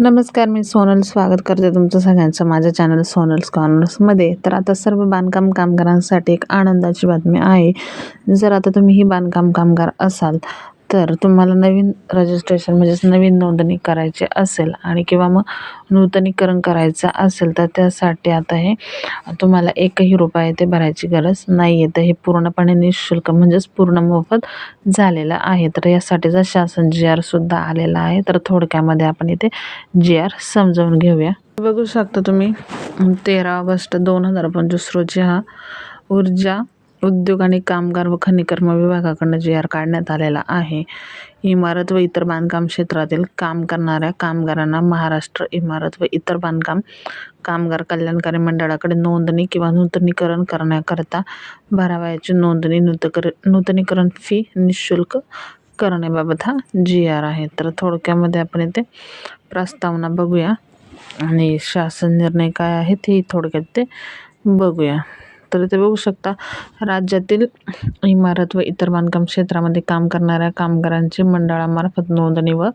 नमस्कार मी सोनल. स्वागत करते तुमचं सगळ्यांचं माझ्या चॅनल सोनल्स कॉर्नर्समध्ये तर आता सर्व बांधकाम कामगारांसाठी एक आनंदाची बातमी आहे. जर आता तुम्ही ही बांधकाम कामगार असाल तर तुम्हाला नवीन रजिस्ट्रेशन म्हणजेच नवीन नोंदणी करायची असेल आणि किंवा मग नूतनीकरण करायचं असेल तर त्यासाठी आता हे तुम्हाला एकही रुपया ते भरायची गरज नाही आहे तर हे पूर्णपणे निशुल्क म्हणजेच पूर्ण मोफत झालेलं आहे. तर यासाठीचा शासन जी आरसुद्धा आलेला आहे. तर थोडक्यामध्ये आपण इथे जी आर समजावून घेऊया. बघू शकता तुम्ही तेरा ऑगस्ट दोन हजार पंचवीस रोजी हा ऊर्जा उद्योग आणि कामगार व खनिकर्म विभागाकडनं जी आर काढण्यात आलेला आहे. इमारत व इतर बांधकाम क्षेत्रातील काम करणाऱ्या कामगारांना महाराष्ट्र इमारत व इतर बांधकाम कामगार कल्याणकारी मंडळाकडे नोंदणी किंवा नूतनीकरण करण्याकरता भरावयाची नोंदणी नूतकर नूतनीकरण फी निशुल्क करण्याबाबत हा जी आर आहे. तर थोडक्यामध्ये आपण इथे प्रस्तावना बघूया. आणि शासन निर्णय काय आहे ते थोडक्यात ते बघूया. तर ते बघू शकता. राज्यातील इमारत व इतर बांधकाम क्षेत्रामध्ये काम करणाऱ्या कामगारांची मंडळामार्फत नोंदणी व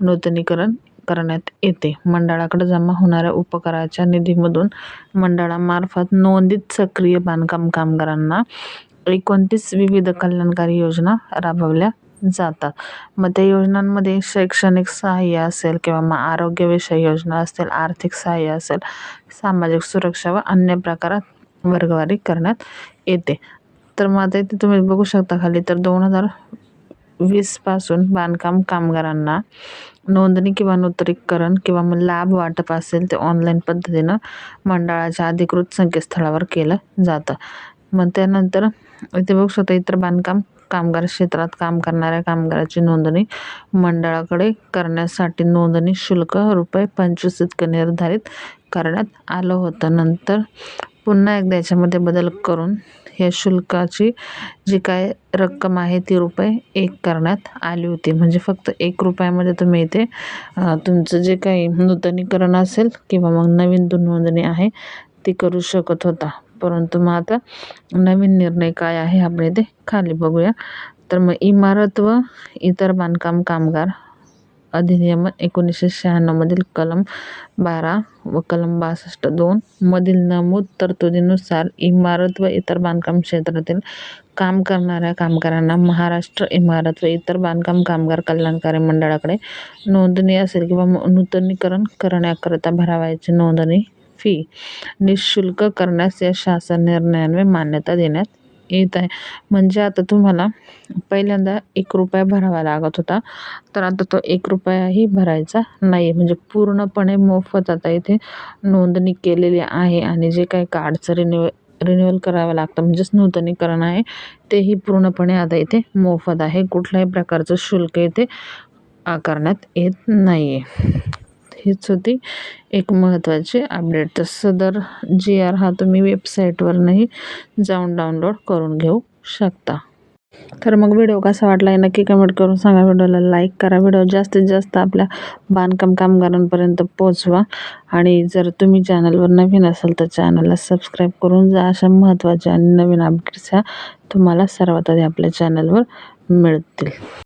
नूतनीकरण करण्यात येते. मंडळाकडे जमा होणाऱ्या उपकाराच्या निधीमधून मंडळामार्फत नोंदित सक्रिय बांधकाम कामगारांना एकोणतीस विविध कल्याणकारी योजना राबवल्या जातात. मग त्या योजनांमध्ये शैक्षणिक सहाय्य असेल किंवा मग आरोग्यविषयी योजना असतील आर्थिक सहाय्य असेल सामाजिक सुरक्षा व अन्य प्रकारात वर्गवारी करण्यात येते. तर मग आता इथे तुम्ही बघू शकता खाली तर दोन हजार वीसपासून बांधकाम कामगारांना नोंदणी किंवा नूतनीकरण किंवा मग लाभ वाटप असेल ते ऑनलाईन पद्धतीनं मंडळाच्या अधिकृत संकेतस्थळावर केलं जातं. मग त्यानंतर इथे बघू शकता इतर बांधकाम कामगार क्षेत्रात काम करणाऱ्या कामगाराची नोंदणी मंडळाकडे करण्यासाठी नोंदणी शुल्क रुपये पंचवीस इतकं निर्धारित करण्यात आलं होतं. नंतर पुन्हा एकदा याच्यामध्ये बदल करून या शुल्काची जी काय रक्कम आहे ती रुपये एक करण्यात आली होती. म्हणजे फक्त एक रुपयामध्ये तुम्ही इथे तुमचं जे काही नूतनीकरण असेल किंवा मग नवीन नोंदणी आहे ती करू शकत होता. परंतु मग आता नवीन निर्णय काय आहे आपण इथे खाली बघूया. तर मग इमारत व इतर बांधकाम कामगार अधिनियम एकोणीसशे शहाण्णवमधील कलम बारा व कलम बासष्ट दोन मधील नमूद तरतुदीनुसार इमारत व इतर बांधकाम क्षेत्रातील काम करणाऱ्या कामगारांना महाराष्ट्र इमारत व इतर बांधकाम कामगार कल्याणकारी मंडळाकडे नोंदणी असेल किंवा नूतनीकरण करण्याकरिता भरावयाची नोंदणी फी निशुल्क करण्यास या शासन निर्णयान्वये मान्यता देण्यात येत आहे. म्हणजे आता तुम्हाला पहिल्यांदा एक रुपया भरावा लागत होता. तर आता तो एक रुपयाही भरायचा नाही म्हणजे पूर्णपणे मोफत आता इथे नोंदणी केलेली आहे आणि जे काही कार्डचं रिन्यू रिन्युअल करावं लागतं म्हणजेच नूतनीकरण आहे तेही पूर्णपणे आता इथे मोफत आहे. कुठल्याही प्रकारचं शुल्क इथे आकारण्यात येत नाही आहे हीच होती एक महत्त्वाची अपडेट तर सदर जी आर हा तुम्ही वेबसाईटवरनंही जाऊन डाउनलोड करून घेऊ शकता. तर मग व्हिडिओ कसा वाटला आहे नक्की कमेंट करून सांगा. व्हिडिओला लाईक करा. व्हिडिओ जास्तीत जास्त आपल्या बांधकाम कामगारांपर्यंत पोचवा आणि जर तुम्ही चॅनलवर नवीन असाल तर चॅनलला सबस्क्राईब करून जा. अशा महत्त्वाच्या आणि नवीन अपडेट्स ह्या तुम्हाला सर्वात आधी आपल्या चॅनलवर मिळतील.